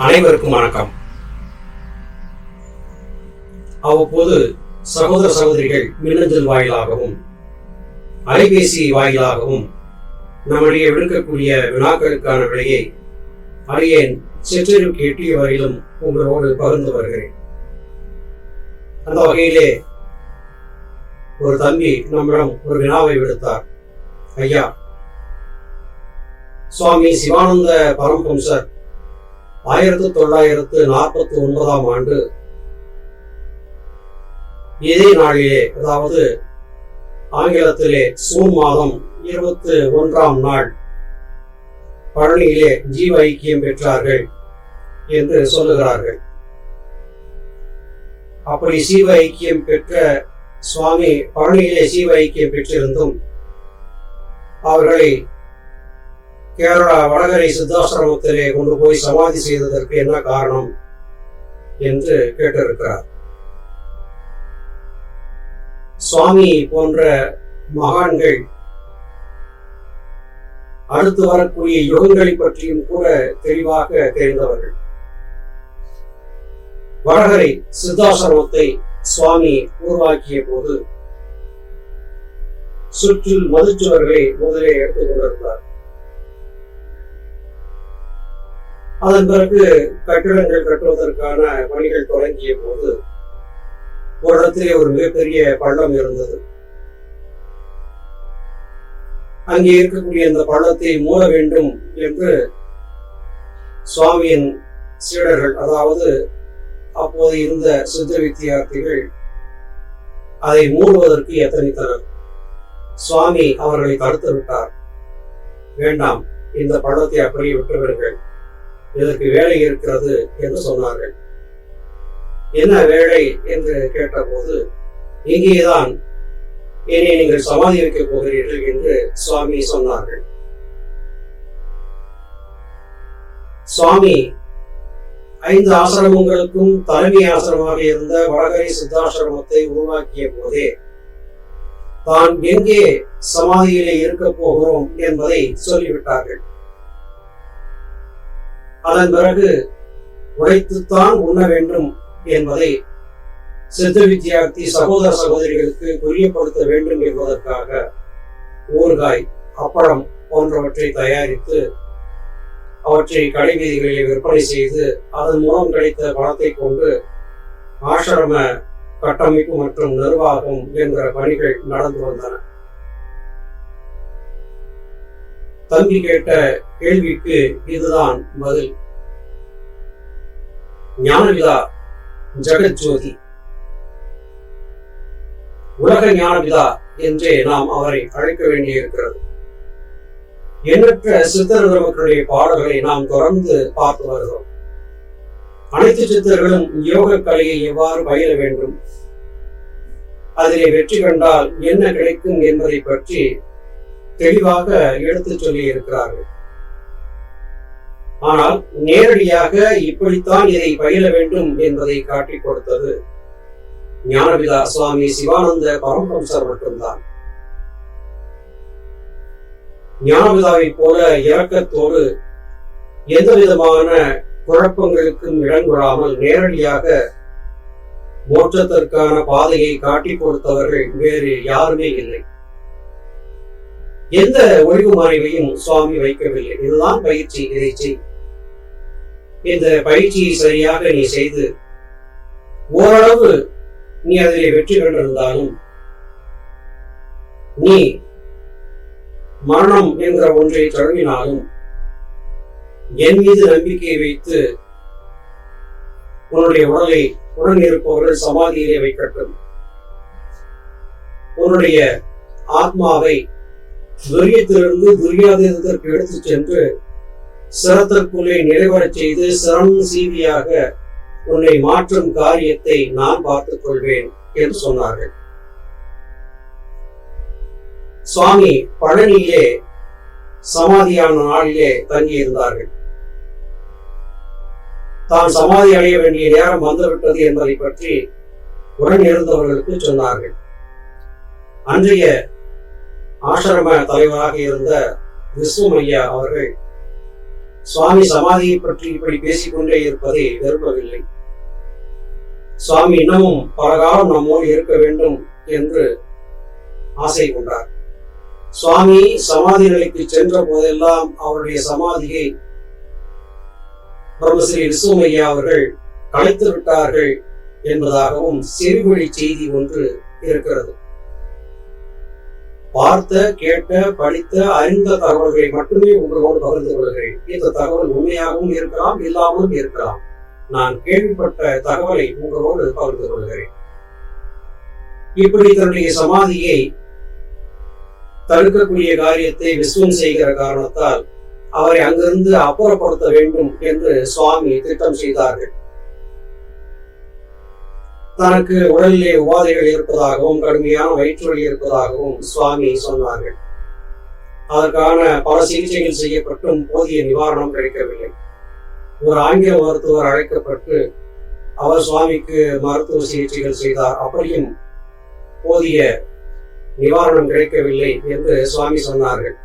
அனைவருக்கும் வணக்கம். அவ்வப்போது சகோதர சகோதரிகள் மின்னஞ்சல் வாயிலாகவும் அலைபேசி வாயிலாகவும் நம்முடைய விடுக்கக்கூடிய வினாக்களுக்கான விலையை அடியேன் சிற்றறிவுக்கு எட்டிய வரையிலும் உங்களோடு பகிர்ந்து வருகிறேன். அந்த வகையிலே ஒரு தம்பி நம்மிடம் ஒரு வினாவை விடுத்தார். ஐயா சுவாமி சிவானந்த பரமஹம்சர் ஆயிரத்தி தொள்ளாயிரத்து நாற்பத்தி ஒன்பதாம் ஆண்டு இதே நாளிலே அதாவது ஆங்கிலத்திலே சூன் மாதம் இருபத்தி ஒன்றாம் நாள் பழனியிலே ஜீவ ஐக்கியம் பெற்றார்கள் என்று சொல்லுகிறார்கள். அப்படி சீவ ஐக்கியம் பெற்ற சுவாமி பழனியிலே சீவ ஐக்கியம் பெற்றிருந்தும் அவர்களை கேரளா வடகரை சித்தாசிரமத்திலே கொண்டு போய் சமாதி செய்ததற்கு என்ன காரணம் என்று கேட்டிருக்கிறார். சுவாமி போன்ற மகான்கள் அடுத்து வரக்கூடிய யுகங்களை பற்றியும் கூட தெளிவாக தெரிந்தவர்கள். வடகரை சித்தாசிரமத்தை சுவாமி உருவாக்கிய போது சுற்றில் மதுச்சுவர்களை முதலே எடுத்துக் கொண்டிருந்தார். அதன் பிறகு கட்டிடங்கள் கட்டுவதற்கான பணிகள் தொடங்கிய போது ஒரு இடத்திலே ஒரு மிகப்பெரிய பள்ளம் இருந்தது. அங்கே இருக்கக்கூடிய அந்த பள்ளத்தை மூட வேண்டும் என்று சுவாமியின் சீடர்கள் அதாவது அப்போது இருந்த சித்த வித்தியார்த்திகள் அதை மூடுவதற்கு எத்தனைத்தனர். சுவாமி அவர்களை தடுத்து விட்டார். வேண்டாம் இந்த பள்ளத்தை அப்படியே விட்டுவிடுங்கள். இதற்கு வேலை இருக்கிறது என்று சொன்னார்கள். என்ன வேலை என்று கேட்டபோது இங்கேதான் என்னை நீங்கள் சமாதி வைக்கப் போகிறீர்கள் என்று சுவாமி சொன்னார்கள். சுவாமி ஐந்து ஆசிரமங்களுக்கும் தலைமை ஆசிரமமாக இருந்த வடகரை சித்தாசிரமத்தை உருவாக்கிய போதே தான் எங்கே சமாதியிலே இருக்க போகிறோம் என்பதை சொல்லிவிட்டார்கள். அதன் பிறகு உழைத்துத்தான் உண்ண வேண்டும் என்பதை சித்த வித்யார்த்தி சகோதர சகோதரிகளுக்கு புரியப்படுத்த வேண்டும் என்பதற்காக ஊறுகாய் அப்பளம் போன்றவற்றை தயாரித்து அவற்றை கடைவீதிகளில் விற்பனை செய்து அதன் மூலம் கிடைத்த பணத்தை கொண்டு ஆசிரம கட்டமைப்பு மற்றும் நிர்வாகம் என்கிற பணிகள் நடந்து வந்தன. தம்பி கேட்ட கேள்விக்கு இதுதான் பதில். ஞானவிதா ஜெகஜோதி. உலக ஞானவிதா என்றே நாம் அவரை அழைக்க வேண்டியிருக்கிறது. எண்ணற்ற சித்தர் பெருமக்களுடைய பாடல்களை நாம் தொடர்ந்து பார்த்து வருகிறோம். அனைத்து சித்தர்களும் யோக கலையை எவ்வாறு பயில வேண்டும்? அதிலே வெற்றி கண்டால் என்ன கிடைக்கும் என்பதை பற்றி தெளிவாக எடுத்துச் சொல்லி இருக்கிறார்கள் ஆனால் நேரடியாக இப்படித்தான் இதை பயில வேண்டும் என்பதை காட்டிக் கொடுத்தது ஞானபிதா சுவாமி சிவானந்த பரமஹம்சர் மட்டும்தான். ஞானபிதாவை போல இறக்கத்தோடு எந்த விதமான குழப்பங்களுக்கும் இடங்கொடாமல் நேரடியாக மோட்சத்திற்கான பாதையை காட்டிக் கொடுத்தவர்கள் வேறு யாருமே இல்லை. எந்த ஒழிவு மறைவையும் சுவாமி வைக்கவில்லை. இதுதான் பயிற்சி இதை செய் இந்த பயிற்சியை சரியாக நீ செய்து ஓரளவு நீ அதிலே வெற்றி கண்டிருந்தாலும் நீ மரணம் என்ற ஒன்றை தழுவினாலும் என் மீது நம்பிக்கை வைத்து உன்னுடைய உடலை உடன் இருப்பவர்கள் சமாதியிலே வைக்கட்டும். உன்னுடைய ஆத்மாவை துரியத்திலிருந்து துரியாதேசத்திற்கு எடுத்துச் சென்று சிரத்திற்குள்ளே நிறைவரச் செய்து சிரம் சீவியாக உன்னை மாற்றும் காரியத்தை நான் பார்த்துக் கொள்வேன் என்று சொன்னார்கள். சுவாமி பழனியிலே சமாதியான நாளிலே தங்கியிருந்தார்கள். தான் சமாதி அடைய வேண்டிய நேரம் வந்துவிட்டது என்பதை பற்றி உடன் இருந்தவர்களுக்கு சொன்னார்கள். அன்றைய ஆசிரம தலைவராக இருந்த விஸ்வமையா அவர்கள் சுவாமி சமாதியை பற்றி இப்படி பேசிக்கொண்டே இருப்பதை விரும்பவில்லை. சுவாமி இன்னமும் பல காலம் நம்மோடு இருக்க வேண்டும் என்று ஆசை கொண்டார். சுவாமி சமாதி நிலைக்கு சென்ற போதெல்லாம் அவருடைய சமாதியை பிரம்மஸ்ரீ விஸ்வமையா அவர்கள் கலைத்து விட்டார்கள் என்பதாகவும் செவிவழி செய்தி ஒன்று இருக்கிறது. பார்த்த கேட்ட படித்த அறிந்த தகவல்களை மட்டுமே உங்களோடு பகிர்ந்து கொள்கிறேன். இந்த தகவல் உண்மையாகவும் இருக்கலாம் இல்லாமலும் இருக்கலாம். நான் கேள்விப்பட்ட தகவலை உங்களோடு பகிர்ந்து கொள்கிறேன். இப்படி தன்னுடைய சமாதியை தடுக்கக்கூடிய காரியத்தை விஸ்வம் செய்கிற காரணத்தால் அவரை அங்கிருந்து அப்புறப்படுத்த வேண்டும் என்று சுவாமி திட்டம் செய்தார்கள். தனக்கு உடலிலே உபாதைகள் இருப்பதாகவும் கடுமையான வயிற்றுவலி இருப்பதாகவும் சுவாமி சொன்னார்கள். அதற்கான பல சிகிச்சைகள் செய்யப்பட்டும் போதிய நிவாரணம் கிடைக்கவில்லை. ஒரு ஆங்கில மருத்துவர் அழைக்கப்பட்டு அவர் சுவாமிக்கு மருத்துவ சிகிச்சைகள் செய்தார். அப்படியும் போதிய நிவாரணம் கிடைக்கவில்லை என்று சுவாமி சொன்னார்கள்.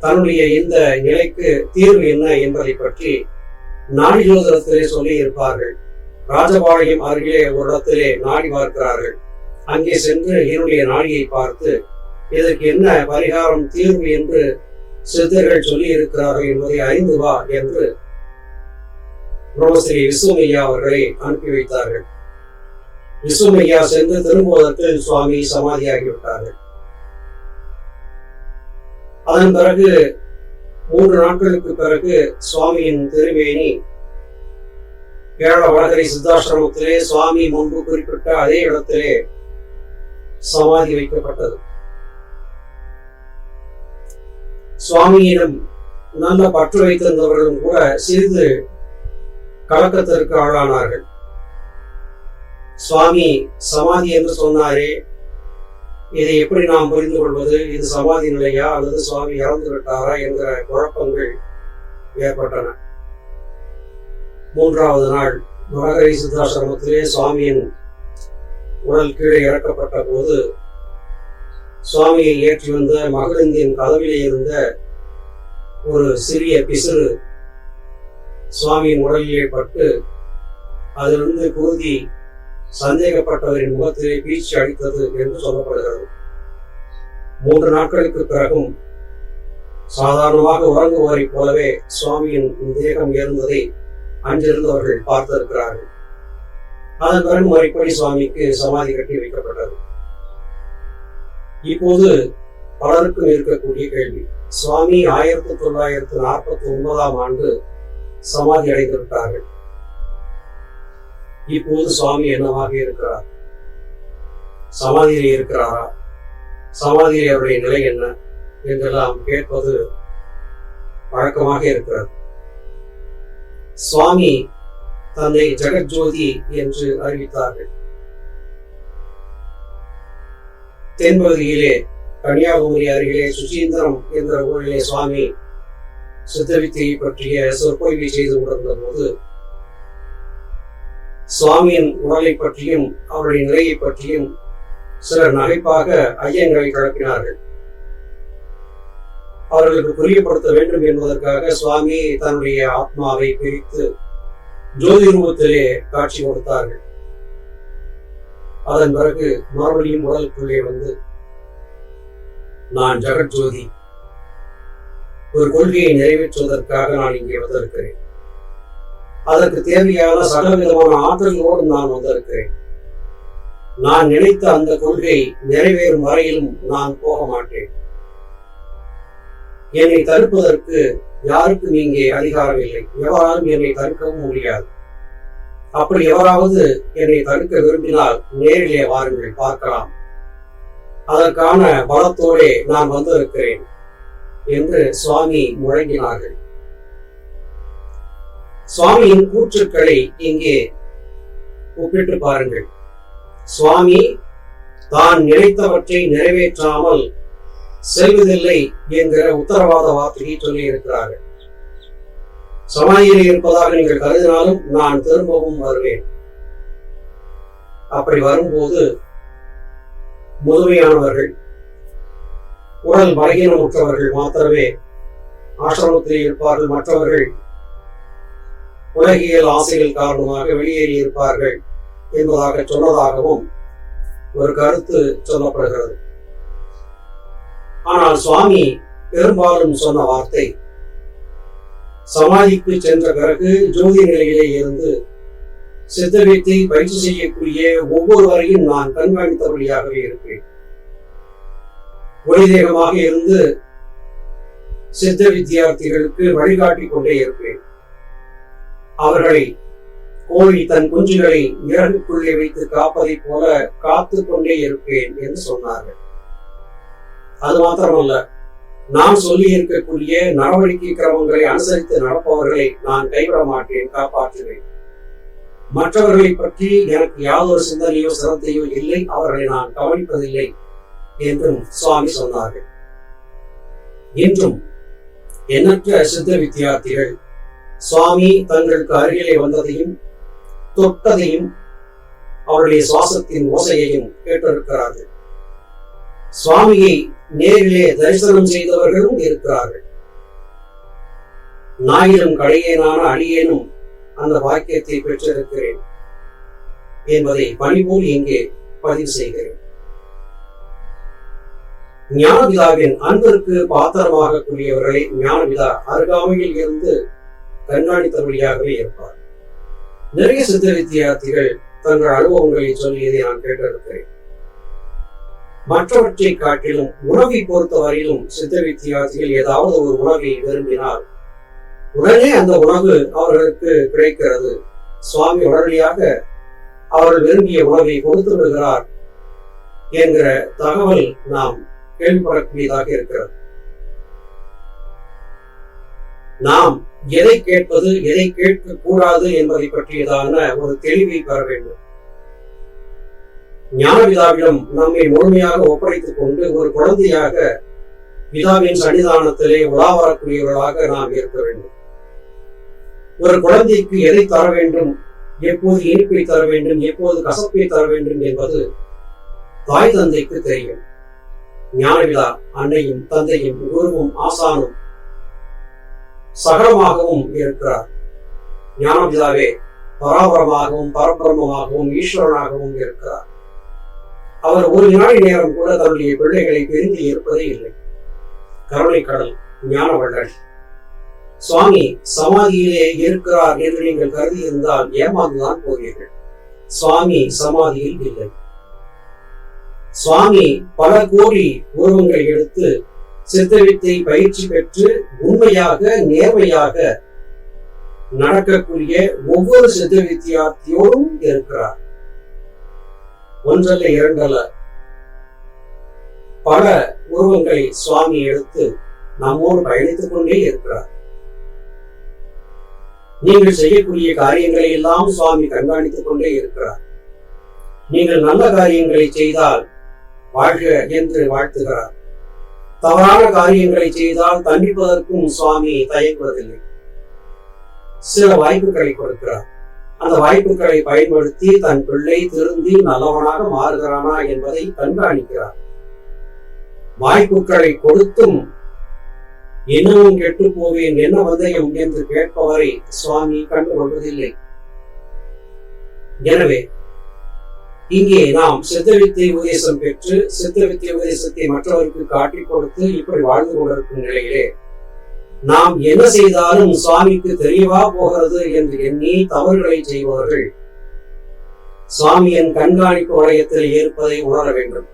தன்னுடைய இந்த நிலைக்கு தீர்வு என்ன என்பதை பற்றி நாடி ஜோதிடத்திலே சொல்லி இருப்பார்கள் ராஜபாளையம் அருகிலே ஒரு இடத்திலே நாடி பார்க்கிறார்கள். அங்கே சென்று என்னுடைய நாடியை பார்த்து இதற்கு என்ன பரிகாரம் தீர்வு என்று சித்தர்கள் சொல்லி இருக்கிறார்கள் என்பதை அறிந்து வா என்று பிரம்மஸ்ரீ விஸ்வமையா அவர்களை அனுப்பி வைத்தார்கள். விஸ்வமையா சென்று திரும்புவதற்கு சுவாமி சமாதியாகிவிட்டார்கள். அதன் பிறகு மூன்று நாட்களுக்கு பிறகு சுவாமியின் திருமேனி கேரள வடகரை சித்தாசிரமத்திலே சுவாமி முன்பு குறிப்பிட்ட அதே இடத்திலே சமாதி வைக்கப்பட்டது. சுவாமியிடம் நல்ல பற்று வைத்திருந்தவர்களும் கூட சிறிது கலக்கத்திற்கு ஆளானார்கள். சுவாமி சமாதி என்று சொன்னாரே இதை எப்படி நாம் புரிந்து கொள்வது? இது சமாதி நிலையா? அல்லது சுவாமி இறந்து விட்டாரா? என்கிற குழப்பங்கள் ஏற்பட்டன. மூன்றாவது நாள் மரகரி சித்தாசிரமத்திலே சுவாமியின் உடல் கீழே இறக்கப்பட்ட போது சுவாமியை ஏற்றி வந்த மகளிந்தியின் கதவிலே இருந்த ஒரு சிறிய பிசுறு சுவாமியின் உடலிலே பட்டு அதிலிருந்து குருதி சந்தேகப்பட்டவரின் முகத்திலே வீழ்ச்சி அடித்தது என்று சொல்லப்படுகிறது. மூன்று நாட்களுக்கு பிறகும் சாதாரணமாக உறங்குவோரைப் போலவே சுவாமியின் தேகம் இருந்ததை அங்கிருந்தவர்கள் பார்த்திருக்கிறார்கள். அதன் பிறகு முறைப்படி சுவாமிக்கு சமாதி கட்டி வைக்கப்பட்டது. இப்போது பலருக்கும் இருக்கக்கூடிய கேள்வி. சுவாமி ஆயிரத்தி தொள்ளாயிரத்தி நாற்பத்தி ஒன்பதாம் ஆண்டு சமாதி அடைந்து விட்டார்கள். இப்போது சுவாமி என்னவாக இருக்கிறார்? சமாதியிலே இருக்கிறாரா? சமாதியிலே அவருடைய நிலை என்ன? என்றெல்லாம் கேட்பது வழக்கமாக இருக்கிறது. சுவாமி தன்னை ஜெகஜோதி என்று அறிவித்தார்கள். தென்பகுதியிலே கன்னியாகுமரி அருகிலே சுசீந்திரம் என்ற ஊரிலே சுவாமி சித்தவித்தையை பற்றிய சொற்பொழிவை செய்து கொண்டிருந்த போது சுவாமியின் உடலை பற்றியும் அவருடைய நிலையை பற்றியும் சிலர் நகைப்பாக ஐயங்களை கலப்பினார்கள் அவர்களுக்கு புரியப்படுத்த வேண்டும் என்பதற்காக சுவாமி தன்னுடைய ஆத்மாவை பிரித்து ஜோதி ரூபத்திலே காட்சி கொடுத்தார்கள். அதன் பிறகு மறுபடியும் உடலுக்குள்ளே வந்து நான் ஜெகஜோதி ஒரு கொள்கையை நிறைவேற்றுவதற்காக நான் இங்கே வந்திருக்கிறேன். அதற்கு தேவையான சகலவிதமான ஆற்றலோடு நான் வந்திருக்கிறேன். நான் நினைத்த அந்த கொள்கை நிறைவேறும் வரையிலும் நான் போக மாட்டேன். என்னை தடுப்பதற்கு யாருக்கும் இங்கே அதிகாரம் இல்லை. எவராலும் என்னை தடுக்கவும் முடியாது. அப்படி எவராவது என்னை தடுக்க விரும்பினால் நேரிலே வாருங்கள் பார்க்கலாம். அதற்கான பலத்தோடே நான் வந்திருக்கிறேன் என்று சுவாமி முழங்கினார்கள். சுவாமியின் கூற்றுக்களை இங்கே ஒப்பிட்டு பாருங்கள். சுவாமி தான் நினைத்தவற்றை நிறைவேற்றாமல் செல்வதில்லை என்கிற உத்தரவாத வார்த்தையை சொல்லி இருக்கிறார்கள். சமாதியில் இருப்பதாக நீங்கள் கருதினாலும் நான் திரும்பவும் வருவேன். அப்படி வரும்போது முதுமையானவர்கள் உடல் பலகீனமுற்றவர்கள் மாத்திரமே ஆசிரமத்தில் இருப்பார்கள். மற்றவர்கள் உலகியல் ஆசைகள் காரணமாக வெளியேறி இருப்பார்கள் என்பதாக சொன்னதாகவும் ஒரு கருத்து சொல்லப்படுகிறது. ஆனால் சுவாமி பெரும்பாலும் சொன்ன வார்த்தை சமாதிக்கு சென்ற பிறகு ஜோதி நிலையிலே இருந்து சித்த சித்தவித்தை பயிற்சி செய்யக்கூடிய ஒவ்வொருவரையும் நான் கண்காணித்தபடியாகவே இருப்பேன். ஒளிதேகமாக இருந்து சித்த வித்தியார்த்திகளுக்கு வழிகாட்டிக் கொண்டே இருப்பேன். அவர்களை கோழி தன் குஞ்சுகளை இறகுக்குள்ளே வைத்து காப்பதைப் போல காத்து கொண்டே இருப்பேன் என்று சொன்னார்கள். அது மாத்திரமல்ல. நான் சொல்லி இருக்கக்கூடிய நடவடிக்கை கிரமங்களை அனுசரித்து நடப்பவர்களை நான் கைவிட மாட்டேன் காப்பாற்றுவேன். மற்றவர்களை பற்றி எனக்கு யாதொரு சிந்தனையோ சிரத்தையோ இல்லை. அவர்களை நான் கவனிப்பதில்லை என்றும் சுவாமி சொன்னார்கள். இன்றும் எண்ணற்ற சித்த வித்தியார்த்திகள் சுவாமி தங்களுக்கு அருகிலே வந்ததையும் தொட்டதையும் அவருடைய சுவாசத்தின் ஓசையையும் கேட்டிருக்கிறார்கள். சுவாமியை நேரிலே தரிசனம் செய்தவர்களும் இருக்கிறார்கள். ஞாயிறும் கடையேனான அடியேனும் அந்த வாக்கியத்தை பெற்றிருக்கிறேன் என்பதை பணிபோல் இங்கே பதிவு செய்கிறேன். ஞானபிதாவின் அன்பிற்கு பாத்திரமாக கூடியவர்களை ஞானபிதா அருகாமையில் இருந்து கண்காணித்தபடியாகவே இருப்பார் நிறைய சித்த வித்தியார்த்திகள் தங்கள் அனுபவங்களை சொல்லியதை நான் கேட்டிருக்கிறேன். மற்றவற்றை காட்டிலும் உணவை பொறுத்தவரையிலும் சித்த வித்தியார்த்திகள் ஏதாவது ஒரு உணவை விரும்பினால் உடனே அந்த உணவு அவர்களுக்கு கிடைக்கிறது. சுவாமி உடனடியாக அவர்கள் விரும்பிய உணவை கொடுத்து விடுகிறார் என்கிற தகவல் நாம் கேள்விப்படக்கூடியதாக இருக்கிறது. நாம் எதை கேட்பது எதை கேட்க கூடாது என்பதை பற்றியதான ஒரு தெளிவை பெற வேண்டும். ஞானபிதாவிடம் நம்மை முழுமையாக ஒப்படைத்துக் கொண்டு ஒரு குழந்தையாக பிதாவின் சன்னிதானத்திலே உலா வரக்கூடியவர்களாக நாம் இருக்க வேண்டும். ஒரு குழந்தைக்கு எதை தர வேண்டும்? எப்போது இனிப்பை தர வேண்டும்? எப்போது கசப்பை தர வேண்டும் என்பது தாய் தந்தைக்கு தெரியும். ஞானவிழா அன்னையும் தந்தையும் குருவும் ஆசானும் சகலமாகவும் இருக்கிறார். ஞானவிழாவே பராபரமாகவும் பரபிரமமாகவும் ஈஸ்வரனாகவும் இருக்கிறார். அவர் ஒரு நாள் நேரம் கூட தன்னுடைய பிள்ளைகளை பிரிந்து இருப்பதே இல்லை. கருணை கடல் ஞான வள்ளல் சுவாமி சமாதியிலே இருக்கிறார் என்று நீங்கள் கருதி இருந்தால் ஏமாந்துதான் போவீர்கள். சுவாமி சமாதியில் இல்லை. சுவாமி பல கோடி உருவங்களை எடுத்து சித்தவித்தை பயிற்சி பெற்று உண்மையாக நேர்மையாக நடக்கக்கூடிய ஒவ்வொரு சித்த வித்தியார்த்தியோடும் இருக்கிறார். ஒன்றல்ல இரண்டல்ல பல உருவங்களை சுவாமி எடுத்து நம்மோடு பயணித்துக் கொண்டே இருக்கிறார். நீங்கள் செய்யக்கூடிய காரியங்களை எல்லாம் சுவாமி கண்காணித்துக் கொண்டே இருக்கிறார். நீங்கள் நல்ல காரியங்களை செய்தால் வாழ்க என்று வாழ்த்துகிறார். தவறான காரியங்களை செய்தால் தண்டிப்பதற்கும் சுவாமி தயங்குவதில்லை. சில வாய்ப்புகளை கொடுக்கிறார். அந்த வாய்ப்புகளை பயன்படுத்தி தன் பிள்ளை திருந்தி நல்லவனாக மாறுகிறானா என்பதை கண்காணிக்கிறார். வாய்ப்புகளை கொடுத்தும் இன்னமும் கெட்டு போவேன் என்ன வந்தயம் என்று கேட்பவரை சுவாமி கண்டுகொள்வதில்லை எனவே இங்கே நாம் சித்தவித்தை உபதேசம் பெற்று சித்தவித்தை உபதேசத்தை மற்றவருக்கு காட்டிக் கொடுத்து இப்படி வாழ்ந்து கொண்டிருக்கும் நிலையிலே நாம் என்ன செய்தாலும் சுவாமிக்கு தெரியவா போகிறது என்று எண்ணி தவறுகளை செய்பவர்கள். சுவாமியின் கண்காணிப்பு வளையத்தில் இருப்பதை உணர வேண்டும்.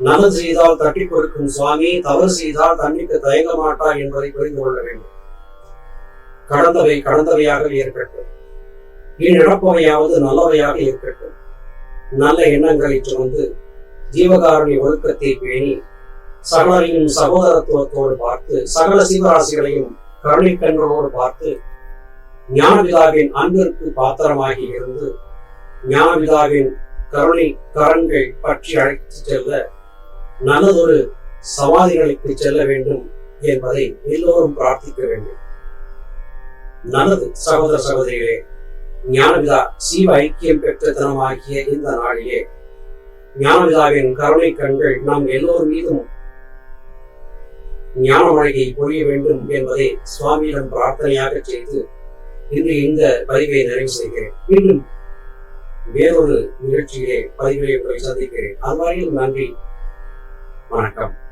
நல்லது செய்தால் தட்டி கொடுக்கும் சுவாமி தவறு செய்தால் தண்ணிக்கு தயங்க மாட்டார் என்பதை புரிந்து கொள்ள வேண்டும். கடந்தவை கடந்தவையாக இருக்கட்டும். இனி நடப்பவையாவது நல்லவையாக இருக்கட்டும். நல்ல எண்ணங்களை சுமந்து ஜீவகாரணி ஒழுக்கத்தை பேணி சகலரையும் சகோதரத்துவத்தோடு பார்த்து சகல சிவராசிகளையும் கருணை கண்களோடு பார்த்து ஞானபிதாவின் அன்பிற்கு பாத்திரமாகி இருந்து ஞானபிதாவின் கருணை கரண்கள் பற்றி அழைத்து செல்ல நல்லதொரு சமாதிகளுக்கு செல்ல வேண்டும் என்பதை எல்லோரும் பிரார்த்திக்க வேண்டும். நல்லது சகோதர சகோதரிகளே ஞானபிதா சீவ ஐக்கியம் பெற்ற இந்த நாளிலே ஞானபிதாவின் கருணை கண்கள் நம் எல்லோர் மீதும் ஞான மழையை பொழிய வேண்டும் என்பதை சுவாமியிடம் பிரார்த்தனையாக செய்து இன்று இந்த பதிவை நிறைவு செய்கிறேன். மீண்டும் வேறொரு நிகழ்ச்சியிலே பதிவிலே உங்களை சந்திக்கிறேன். அதுவரையில் நன்றி. வணக்கம்.